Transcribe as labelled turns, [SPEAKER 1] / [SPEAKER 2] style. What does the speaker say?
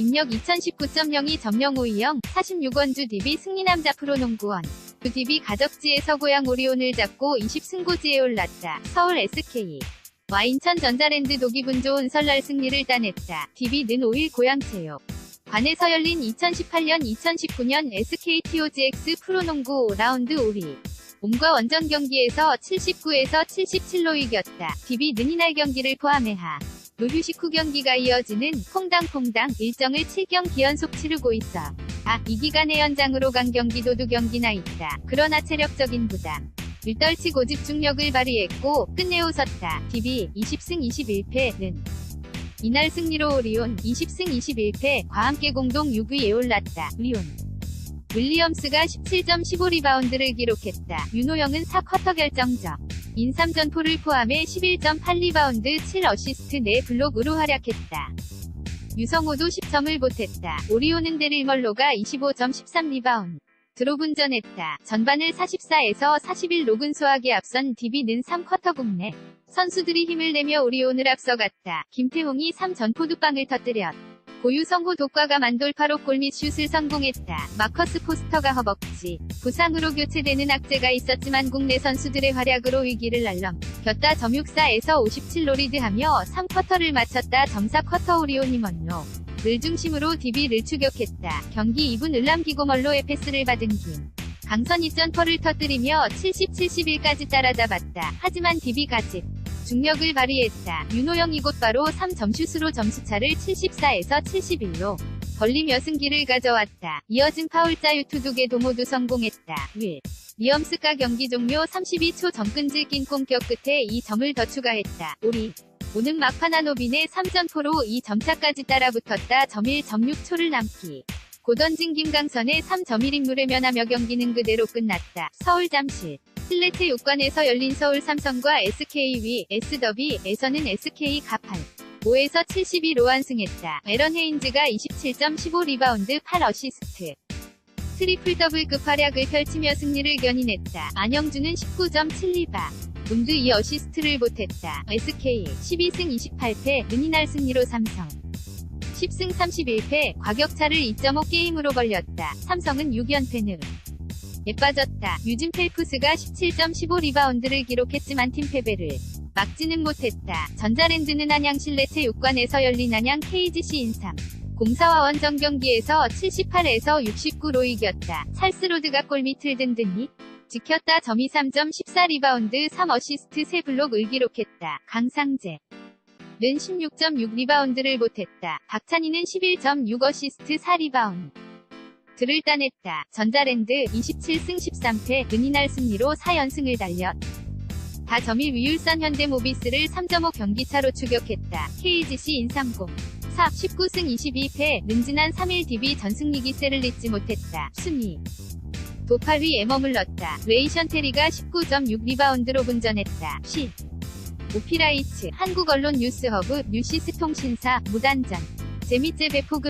[SPEAKER 1] 입력 2019.02 점령 5위형 46원주 DB 승리남 자 프로농구원 그 DB 가덕지에서 고양 오리온을 잡고 20승고지에 올랐다. 서울 SK 와 인천 전자랜드 독기분 좋은 설날 승리를 따냈다. DB는 5일 고양체육 관에서 열린 2018년 2019년 SK TOGX 프로농구 5라운드 5위 옴과 원정 경기에서 79에서 77로 이겼다. DB는 이날 경기를 포함해 하 무휴식 후 경기가 이어지는 퐁당퐁당 일정을 7경 기 연속 치르고 있어. 아, 이 기간에 연장으로 간 경기도 두 경기나 있다. 그러나 체력적인 부담. 일떨치 고집 중력을 발휘했고 끝내 웃었다. DB 20승 21패는 이날 승리로 오리온 20승 21패과 함께 공동 6위에 올랐다. 리온 윌리엄스가 17점 15 리바운드를 기록했다. 윤호영은 4쿼터 결정적 인삼전포를 포함해 11.8리바운드 7어시스트 4블록으로 활약했다. 유성호도 10점을 보탰다. 오리온은 데릴 멀로가 25점 13리바운드. 드롭운전했다. 전반을 44에서 41 로근소하게 앞선 DB는 3쿼터 국내 선수들이 힘을 내며 오리온을 앞서갔다. 김태홍이 3전 포두방을 터뜨렸. 고유성호 독과가 만돌파로 골밑 슛을 성공했다. 마커스 포스터가 허벅지, 부상으로 교체되는 악재가 있었지만 국내 선수들의 활약으로 위기를 날넘겼다. 점육사에서 57로 리드하며 3쿼터를 마쳤다. 점사 쿼터 오리온 임원로. 를 중심으로 DB를 추격했다. 경기 2분 을람기고 멀로의 패스를 받은 김. 강선 이 점퍼를 터뜨리며 70-71까지 따라잡았다. 하지만 DB까지 중력을 발휘했다. 윤호영 이곳 바로 3점 슛으로 점수차를 74에서 71로 벌리며 승기를 가져왔다. 이어진 파울자 유투 두 개 도 모두 성공했다. 윌. 리엄스가 경기 종료 32초 전끈질 낀 공격 끝에 2점을 더 추가했다. 우리. 오는 막판 노빈의 3점포로 2점차까지 따라붙었다. 점 1.6초를 남기. 고던진 김강선의 3.1인물에 면하며 경기는 그대로 끝났다. 서울 잠실. 실내체 욕관에서 열린 서울 삼성과 SK 위 S더비에서는 SK 가팔 5에서 72로 완승했다. 에런 헤인즈가 27.15 리바운드 8 어시스트. 트리플 더블급 활약을 펼치며 승리를 견인했다. 안영주는 19.7 리바. 문드 2 어시스트를 보탰다. SK 12승 28패 은이날 승리로 삼성 10승 31패 과격차를 2.5게임으로 벌렸다. 삼성은 6연패는 에 빠졌다. 유진 펠프스가 17.15 리바운드를 기록했지만 팀 패배를 막지는 못했다. 전자랜드는 안양 실내체 육관에서 열린 안양 KGC 인삼 공사와 원 정 경기에서 78에서 69로 이겼다. 찰스로드가 골밑을 든든히 지켰다. 점이 3점 14 리바운드 3어시스트 3블록을 기록했다. 강상재 는 16.6 리바운드를 보탰다. 박찬희는 11.6 어시스트 4리바운드. 들을 따냈다. 전자랜드 27승 13패 은이날 승리로 4연승을 달렸. 다 점일 위율선 현대모비스를 3.5 경기차로 추격했다. KGC 인삼공 4 19승 22패 는 지난 3일 DB 전승리기세를 잊지 못했다. 순위 도파위 에 머물렀다. 레이션 테리가 19.6 리바운드로 분전했다. 10 오피라이츠 한국 언론 뉴스허브 뉴시스 통신사 무단전 재미째 배포급